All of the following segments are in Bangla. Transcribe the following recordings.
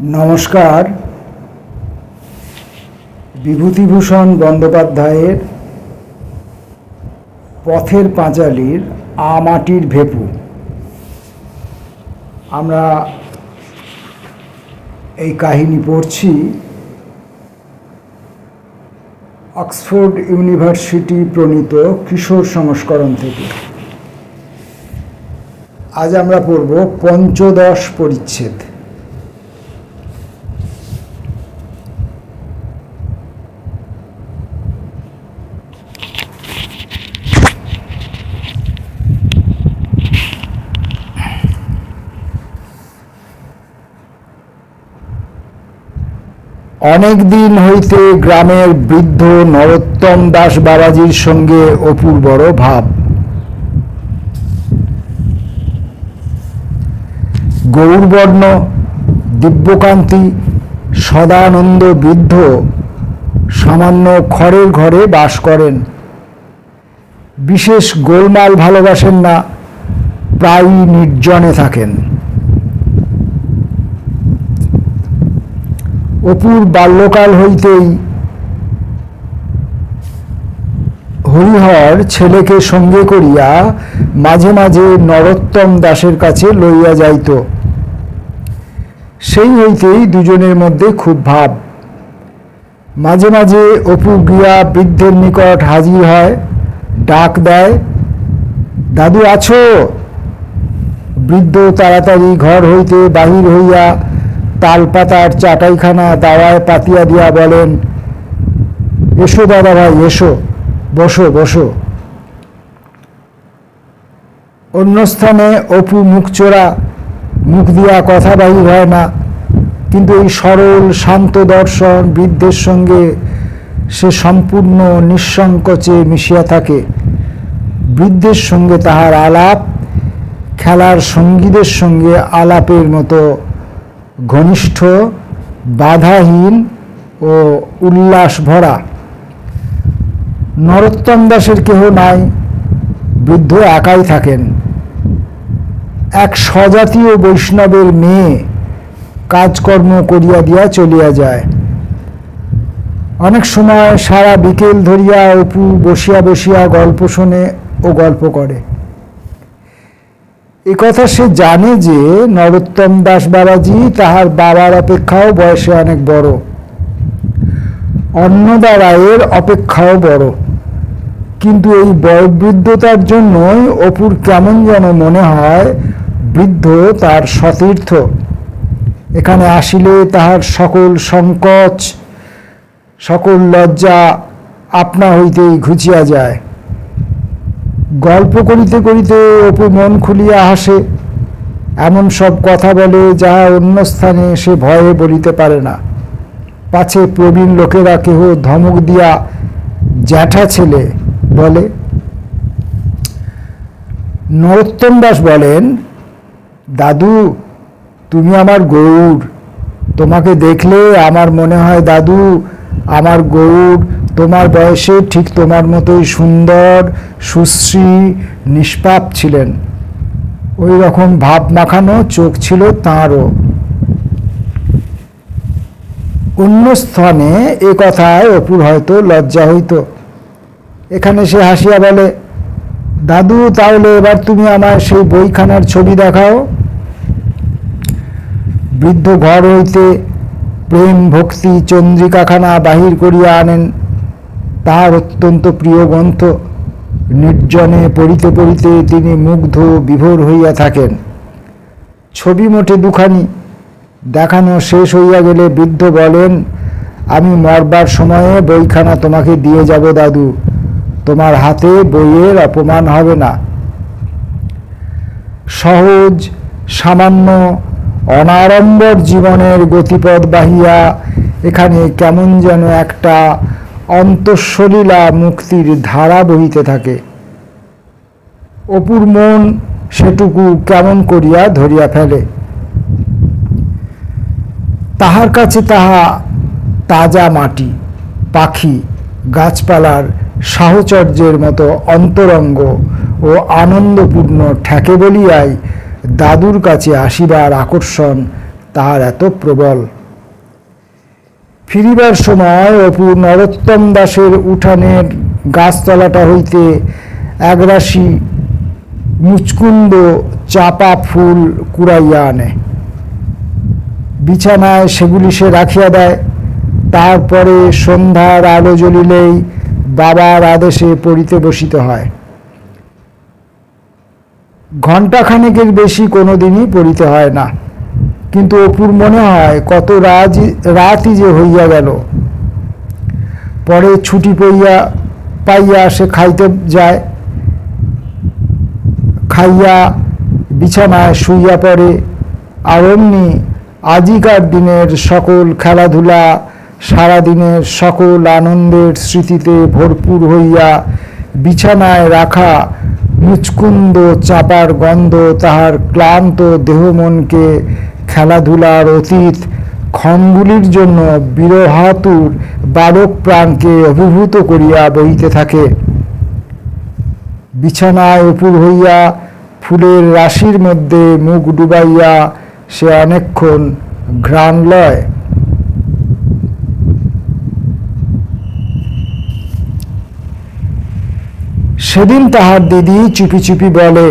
নমস্কার। বিভূতিভূষণ বন্দ্যোপাধ্যায়ের পথের পাঁচালীর আমাটির ভেপু। আমরা এই কাহিনী পড়ছি অক্সফোর্ড ইউনিভার্সিটি প্রণীত কিশোর সংস্করণ থেকে। আজ আমরা পড়ব পঞ্চদশ পরিচ্ছেদ। অনেক দিন হইতে গ্রামের বৃদ্ধ নরোত্তম দাস বাবাজির সঙ্গে অপুর বড় ভাব। গৌরবর্ণ, দিব্যকান্তি, সদানন্দ বৃদ্ধ সামান্য খড়ের ঘরে বাস করেন। বিশেষ গোলমাল ভালোবাসেন না, প্রায়ই নির্জনে থাকেন। অপুর বাল্যকাল হইতেই হরিহর ছেলেকে সঙ্গে করিয়া মাঝে মাঝে নরোত্তম দাসের কাছে লইয়া যাইত। সেই হইতেই দুজনের মধ্যে খুব ভাব। মাঝে মাঝে অপু গিয়া বৃদ্ধের নিকট হাজির হয়, ডাক দেয়, দাদু আছো? বৃদ্ধ তাড়াতাড়ি ঘর হইতে বাহির হইয়া তালপাতার চাটাইখানা দাওয়ায় পাতিয়া দিয়া বলেন, এসো দাদা ভাই, এসো, বসো বসো। অন্য স্থানে অপু মুখচোরা মুখ দিয়া কথা বাহির হয় না, কিন্তু এই সরল, শান্ত দর্শন বৃদ্ধের সঙ্গে সে সম্পূর্ণ নিঃসংকোচে মিশিয়া থাকে। বৃদ্ধের সঙ্গে তাহার আলাপ, খেলার সঙ্গীদের সঙ্গে আলাপের মতো ঘনিষ্ঠ, বাধাহীন ও উল্লাস ভরা নরোত্তম দাসের কেহ নাই, বৃদ্ধ একাই থাকেন। এক স্বজাতীয় বৈষ্ণবের মেয়ে কাজকর্ম করিয়া দিয়া চলিয়া যায়। অনেক সময় সারা বিকেল ধরিয়া অপু বসিয়া বসিয়া গল্প শোনে ও গল্প করে। এ কথা সে জানে যে নরোত্তম দাস বাবাজি তাহার বাবার অপেক্ষাও বয়সে অনেক বড়। অন্নদা রায়ের অপেক্ষাও বড়। কিন্তু এই বয়োবৃদ্ধতার জন্যই অপুর কেমন যেন মনে হয় বৃদ্ধ তার সতীর্থ। এখানে আসিলে তাহার সকল সংকোচ, সকল লজ্জা আপনা হইতেই ঘুচিয়া যায়। গল্প করিতে করিতে অপু মন খুলিয়া হাসে। এমন সব কথা বলে যাহা অন্য স্থানে সে ভয়ে বলিতে পারে না। পাছে প্রবীণ লোকেরা কেহ ধমক দিয়া, জ্যাঠা ছেলে বলে। নরোত্তম দাস বলেন, দাদু, তুমি আমার গৌর তোমাকে দেখলে আমার মনে হয়, দাদু, আমার গৌর তোমার বয়সে ঠিক তোমার মতোই সুন্দর, সুশ্রী, নিষ্পাপ ছিলেন। ওই রকম ভাব মাখানো চোখ ছিল তাঁরও। অন্য স্থানে এ কথায় অপুর হয়তো লজ্জা হইত। এখানে সে হাসিয়া বলে, দাদু, তাহলে এবার তুমি আমার সেই বইখানার ছবি দেখাও। বৃদ্ধ ঘর হইতে প্রেম, ভক্তি, চন্দ্রিকাখানা বাহির করিয়া আনেন। তাহার অত্যন্ত প্রিয় গ্রন্থ। নির্জনে পড়িতে পড়িতে তিনি মুগ্ধ বিভোর হইয়া থাকেন। ছবি মোটে দুখানি। দেখানো শেষ হইয়া গেলে বৃদ্ধ বলেন, আমি মরবার সময়ে বইখানা তোমাকে দিয়ে যাব দাদু। তোমার হাতে বইয়ের অপমান হবে না। সহজ, সামান্য, অনাড়ম্বর জীবনের গতিপথ বাহিয়া এখানে কেমন যেন একটা অন্তঃসলীলা মুক্তির ধারা বহিতে থাকে। অপুর মন সেটুকু কেমন করিয়া ধরিয়া ফেলে। তাহার কাছে তাহা তাজা মাটি, পাখি, গাছপালার সাহচর্যের মতো অন্তরঙ্গ ও আনন্দপূর্ণ ঠেকে বলিয়াই দাদুর কাছে আসিবার আকর্ষণ তাহার এত প্রবল। ফিরিবার সময় অপু নরোত্তম দাসের উঠানের গাছতলাটা হইতে একরাশি মুচকুন্দ চাপা ফুল কুড়াইয়া আনে। বিছানায় সেগুলি সে রাখিয়া দেয়। তারপরে সন্ধ্যার আলো জ্বলিলেই বাবার আদেশে পড়িতে বসিতে হয়। ঘণ্টাখানেকের বেশি কোনোদিনই পড়িতে হয় না। কিন্তু অপুর মনে হয় কত রাজ, রাতই যে হইয়া গেল। পরে ছুটি পইয়া, পাইয়া সে খাইতে যায়। খাইয়া বিছানায় শুইয়া পড়ে। আর অমনি আজিকার দিনের সকল খেলাধুলা, সারাদিনের সকল আনন্দের স্মৃতিতে ভরপুর হইয়া বিছানায় রাখা মুচকুন্দ চাপার গন্ধ তাহার ক্লান্ত দেহমনকে খেলাধুলার অতীত ক্ষণগুলির জন্য বিরহাতুর বালক প্রাণকে অভিভূত করিয়া বহিতে থাকে। বিছানায় উপুর হইয়া ফুলের রাশির মধ্যে মুখ ডুবাইয়া সে অনেকক্ষণ ঘ্রাণ লয়। সেদিন তাহার দিদি চুপি চুপি বলে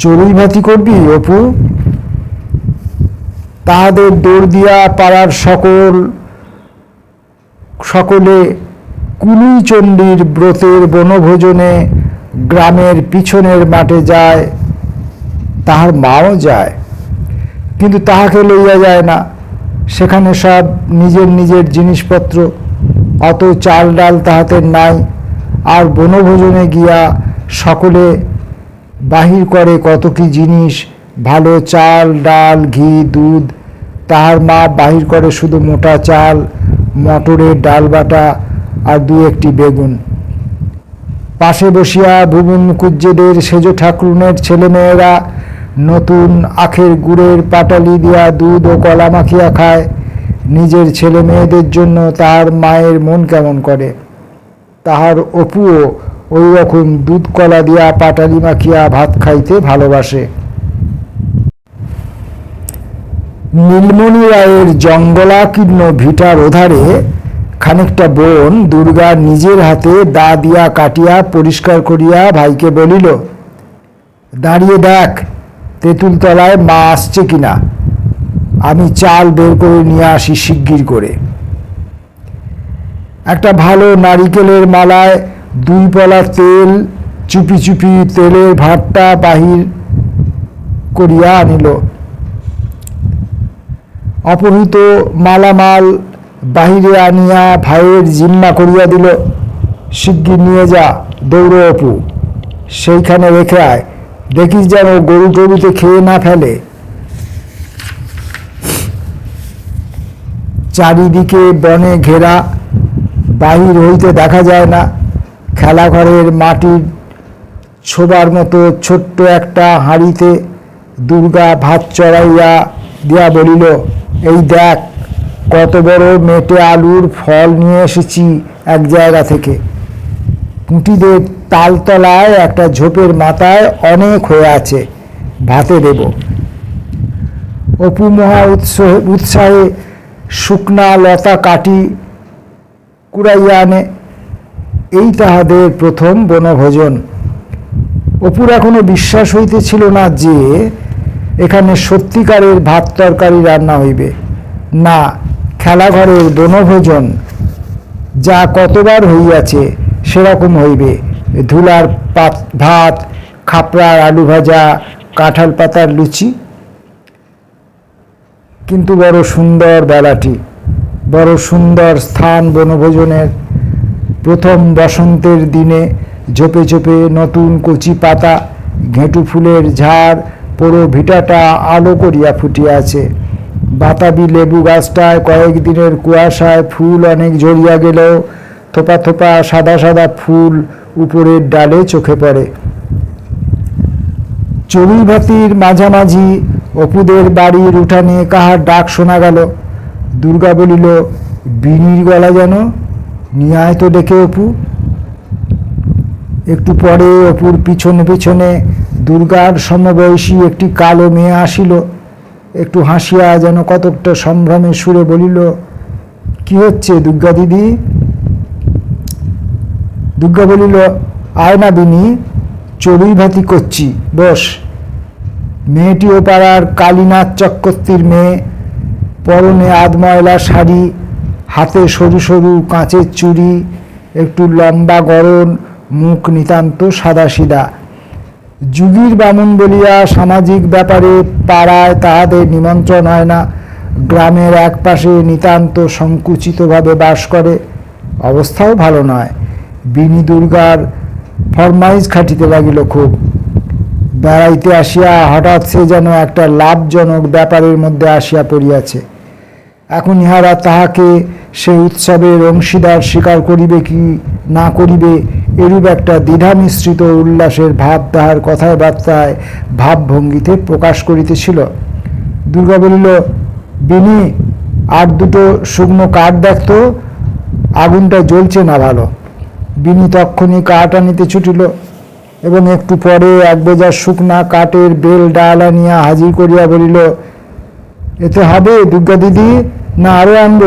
চড়ুই ভাতি করবি অপু? তাহাদের দৌড় দিয়া পাড়ার সকল, সকলে কুলুইচণ্ডীর ব্রতের বনভোজনে গ্রামের পিছনের মাঠে যায়, তাহার মাও যায়, কিন্তু তাহাকে লইয়া যায় না। সেখানে সব নিজের নিজের জিনিসপত্র, অত চাল ডাল তাহাতে নাই, আর বনভোজনে গিয়া সকলে বাহির করে কত কি জিনিস ভালো চাল, ডাল, ঘি, দুধ। তাহার মা বাহির করে শুধু মোটা চাল, মটরের ডাল বাটা আর দু একটি বেগুন। পাশে বসিয়া ভুবন মুকুজ্জেদের সেজ ঠাকুরনের ছেলেমেয়েরা নতুন আখের গুড়ের পাটালি দিয়া দুধ ও কলা মাখিয়া খায়। নিজের ছেলে মেয়েদের জন্য তাহার মায়ের মন কেমন করে? তাহার অপুও ওই রকম দুধ কলা দিয়া পাটালি মাখিয়া ভাত খাইতে ভালোবাসে। নীলমণি রায়ের জঙ্গলাকীর্ণ ভিটার ওধারে খানিকটা বোন দুর্গা নিজের হাতে দা দিয়া কাটিয়া পরিষ্কার করিয়া ভাইকে বলিল, দাঁড়িয়ে দেখ তেঁতুল তলায় মা আসছে কিনা আমি চাল বের করে নিয়ে আসি শিগগির করে। একটা ভালো নারিকেলের মালায় দুই পলা তেল, চুপি চুপি তেলের ভাতটা বাহির করিয়া আনিল। অপহৃত, মালামাল বাহিরে আনিয়া ভাইয়ের জিম্মা করিয়া দিল। শিগগির নিয়ে যা, দৌড়ো অপু। সেইখানে রেখে আয়। দেখিস যেন গরু টরুতে খেয়ে না ফেলে। চারিদিকে বনে ঘেরা, বাহির হইতে দেখা যায় না। খেলাঘরের মাটির ছোবার মতো ছোট্ট একটা হাঁড়িতে দুর্গা ভাত চড়াইয়া দিয়া বলিল এই দেখ, কত বড় মেটে আলুর ফল নিয়ে এসেছি এক জায়গা থেকে। কুটিদের তালতলায় একটা ঝোপের মাথায় অনেক হয়ে আছে, ভাতে দেব। অপু মহা উৎসাহে উৎসাহে শুকনা লতা কাটি কুড়াইয়া আনে। এই তাহাদের প্রথম বনভোজন। অপুর এখনও বিশ্বাস হইতেছিল না যে এখানে সত্যিকারের ভাত তরকারি রান্না হইবে। না, খেলাঘরের বনভোজন যা কতবার হইয়াছে সেরকম হইবে। ধুলার পাত, ভাত, খাপড়ার আলু ভাজা, কাঁঠাল পাতার লুচি। কিন্তু বড় সুন্দর বেলাটি, বড় সুন্দর স্থান বনভোজনের প্রথম বসন্তের দিনে ঝোপে ঝোপে নতুন কচি পাতা, ঘেঁটু ফুলের ঝাড় পুরো ভিটাটা আলো করিয়া ফুটিয়াছে বাতাবি লেবু গাছটায় কয়েকদিনের কুয়াশায় ফুল অনেক ঝরিয়া গেল। থোপা থোপা সাদা সাদা ফুল উপরের ডালে চোখে পড়ে। চড়ুই ভাতির মাঝামাঝি অপুদের বাড়ির উঠানে কাহার ডাক শোনা গেল। দুর্গা বলিল, বিনির গলা যেন, নিয়ে আয় তো ডেকে অপু। একটু পরে অপুর পিছনে পিছনে দুর্গার সমবয়সী একটি কালো মেয়ে আসিল। একটু হাসিয়া যেন কতকটা সম্ভ্রমে সুরে বলিল, কি হচ্ছে দুর্গা দিদি? দুর্গা বলিল আয় না বিনি চড়ুই ভাতি করছি, বস। মেয়েটিও পাড়ার কালীনাথ চক্রবর্তীর মেয়ে, পরনে আধময়লা শাড়ি, হাতে সরু সরু কাঁচের চুড়ি, একটু লম্বা গরম মুখ নিতান্ত সাদাসিধা যুগীর বামুন বলিয়া সামাজিক ব্যাপারে পাড়ায় তাহাদের নিমন্ত্রণ হয় না। গ্রামের একপাশে নিতান্ত সংকুচিতভাবে বাস করে। অবস্থাও ভালো নয়। বিনি দুর্গার ফরমাইজ খাটিতে লাগিল খুব। বেড়াইতে আসিয়া হঠাৎ সে যেন একটা লাভজনক ব্যাপারের মধ্যে আসিয়া পড়িয়াছে। এখন ইহারা তাহাকে সে উৎসবের অংশীদার স্বীকার করিবে কি না করিবে এরূপ একটা দ্বিধা মিশ্রিত উল্লাসের ভাব তাহার কথায় বার্তায় ভাবভঙ্গিতে প্রকাশ করিতেছিল। দুর্গা বলিল, বিনি, আর দুটো শুকনো কাঠ দেখত আগুনটা জ্বলছে না ভালো। বিনি তক্ষণি কাঠ আনিতে ছুটিল এবং একটু পরে এক বোঝা শুকনা কাঠের বেল ডাল আনিয়া হাজির করিয়া বলিল, এতে হবে দুর্গা দিদি, না আরও আনব?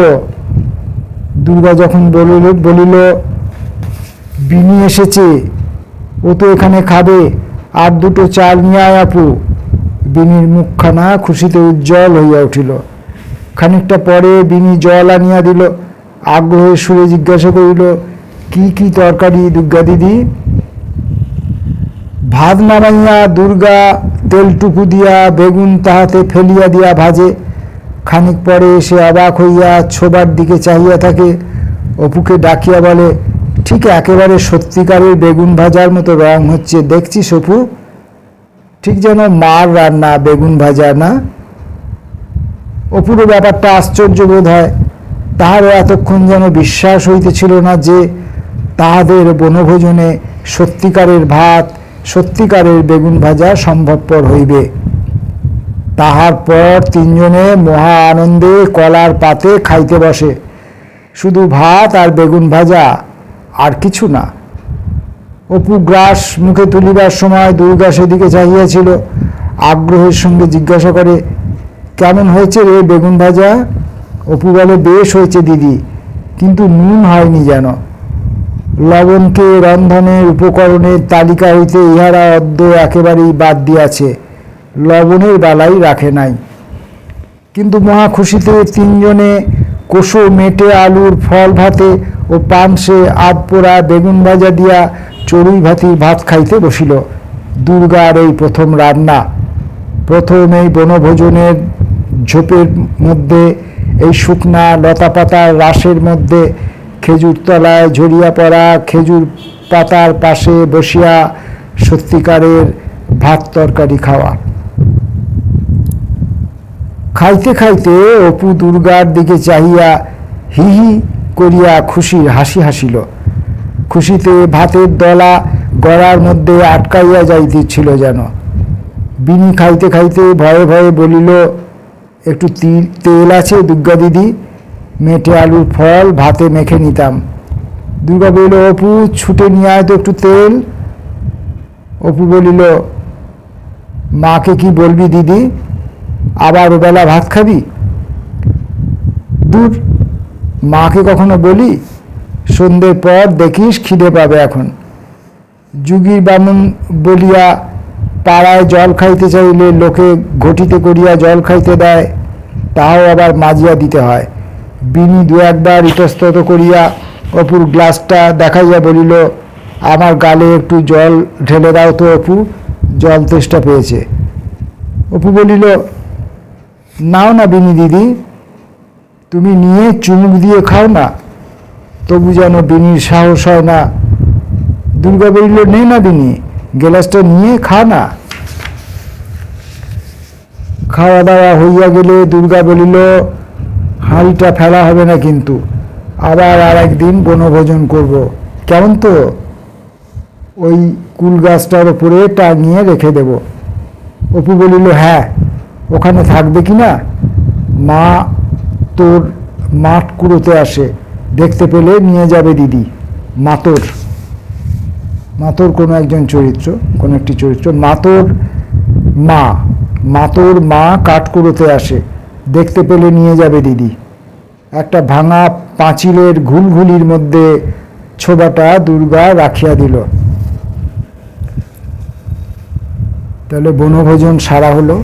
দুর্গা যখন বলিল বলিল বিনি এসেছে। ও তো এখানে খাবে। আর দুটো চাল নিয়ে আয় আপু। বিনির মুখখানা খুশিতে উজ্জ্বল হইয়া উঠিল। খানিকটা পরে বিনি জল আনিয়া দিল। আগ্রহের সুরে জিজ্ঞাসা করিল, কি কি তরকারি দুর্গা দিদি? ভাত নামাইয়া দুর্গা তেলটুকু দিয়া বেগুন তাহাতে ফেলিয়া দিয়া ভাজে। খানিক পরে এসে অবাক হইয়া ছোবার দিকে চাহিয়া থাকে। অপুকে ডাকিয়া বলে ঠিক একেবারে সত্যিকারের বেগুন ভাজার মতো রং হচ্ছে। দেখছি অপু ঠিক যেন মার রান্না বেগুন ভাজা না। অপুরও ব্যাপারটা আশ্চর্য বোধ হয়। তাহারও এতক্ষণ যেন বিশ্বাস হইতেছিল না যে তাহাদের বনভোজনে সত্যিকারের ভাত, সত্যিকারের বেগুন ভাজা সম্ভবপর হইবে। তাহার পর তিনজনে মহা আনন্দে কলার পাতে খাইতে বসে। শুধু ভাত আর বেগুন ভাজা। আর কিছু না। অপু গ্রাস মুখে তুলিবার সময় দুর্গা সেদিকে চাহিয়াছিল, আগ্রহের সঙ্গে জিজ্ঞাসা করে, কেমন হয়েছে রে বেগুন ভাজা? অপু বলে, বেশ হয়েছে দিদি, কিন্তু নুন হয়নি যেন। লবণকে রন্ধনের উপকরণের তালিকা হইতে ইহারা অদ্য একেবারেই বাদ দিয়াছে, লবণের বেলাই রাখে নাই। কিন্তু মহা খুশিতে তিনজনে কোষো মেটে আলুর ফল ভাতে ও পানসে আধ পোড়া বেগুন ভাজা দিয়া চড়ুই ভাতির ভাত খাইতে বসিল। দুর্গার এই প্রথম রান্না, প্রথম এই বনভোজনের ঝোপের মধ্যে, এই শুকনা লতাপাতার রাসের মধ্যে খেজুর তলায় ঝরিয়া পড়া খেজুর পাতার পাশে বসিয়া সত্যিকারের ভাত তরকারি খাওয়া। খাইতে খাইতে অপু দুর্গার দিকে চাহিয়া হি হি করিয়া খুশির হাসি হাসিল। খুশিতে ভাতের দলা গড়ার মধ্যে আটকাইয়া যাইতেছিল যেন। বিনি খাইতে খাইতে ভয়ে ভয়ে বলিল, একটু তিল তেল আছে দুর্গা দিদি, মেটে আলুর ফল ভাতে মেখে নিতাম। দুর্গা বলিল, অপু, ছুটে নিয়ে আয় তো একটু তেল। অপু বলিল, মাকে কি বলবি দিদি? আবার ওবেলা ভাত খাবি? দূর মাকে কখনো বলি, সন্ধ্যের পর দেখিস খিদে পাবে এখন। যুগীর বামুন বলিয়া পাড়ায় জল খাইতে চাইলে লোকে ঘটিতে করিয়া জল খাইতে দেয় তাও আবার মাজিয়া দিতে হয়। বিনি দু একবার ইতস্তত করিয়া অপুর গ্লাসটা দেখাইয়া বলিল, আমার গালে একটু জল ঢেলে দাও তো অপু, জল তেষ্টা পেয়েছে। অপু বলিল, নাও না বিনি দিদি। তুমি নিয়ে চুমুক দিয়ে খাও না। তবু যেন বিনির সাহস হয় না। দুর্গা বলিল নে না বিনি, গ্লাসটা নিয়ে খা না। খাওয়া দাওয়া হইয়া গেলে দুর্গা বলিল, হাঁড়িটা ফেলা হবে না কিন্তু, আবার আর একদিন বনভোজন করব। কেমন তো? ওই কুল গাছটার ওপরে টাঙিয়ে রেখে দেব। অপু বলিল হ্যাঁ ওখানে থাকবে কি না? মা তোর মাঠ কুড়োতে আসে, দেখতে পেলে নিয়ে যাবে দিদি। মাতর। মাতর কোনো একজন চরিত্র, কোনো একটি চরিত্র। মাতর মা। মাতোর মা কাঠকুড়োতে আসে, দেখতে পেলে নিয়ে যাবে দিদি। একটা ভাঙা পাঁচিলের ঘুলঘুলির মধ্যে ছোবাটা দুর্গা রাখিয়া দিল। তাহলে বনভোজন সারা হলো।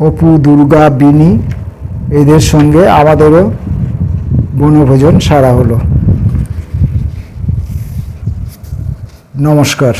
অপু, দুর্গা, বিনি এদের সঙ্গে আমাদেরও বনভোজন সারা হলো। নমস্কার।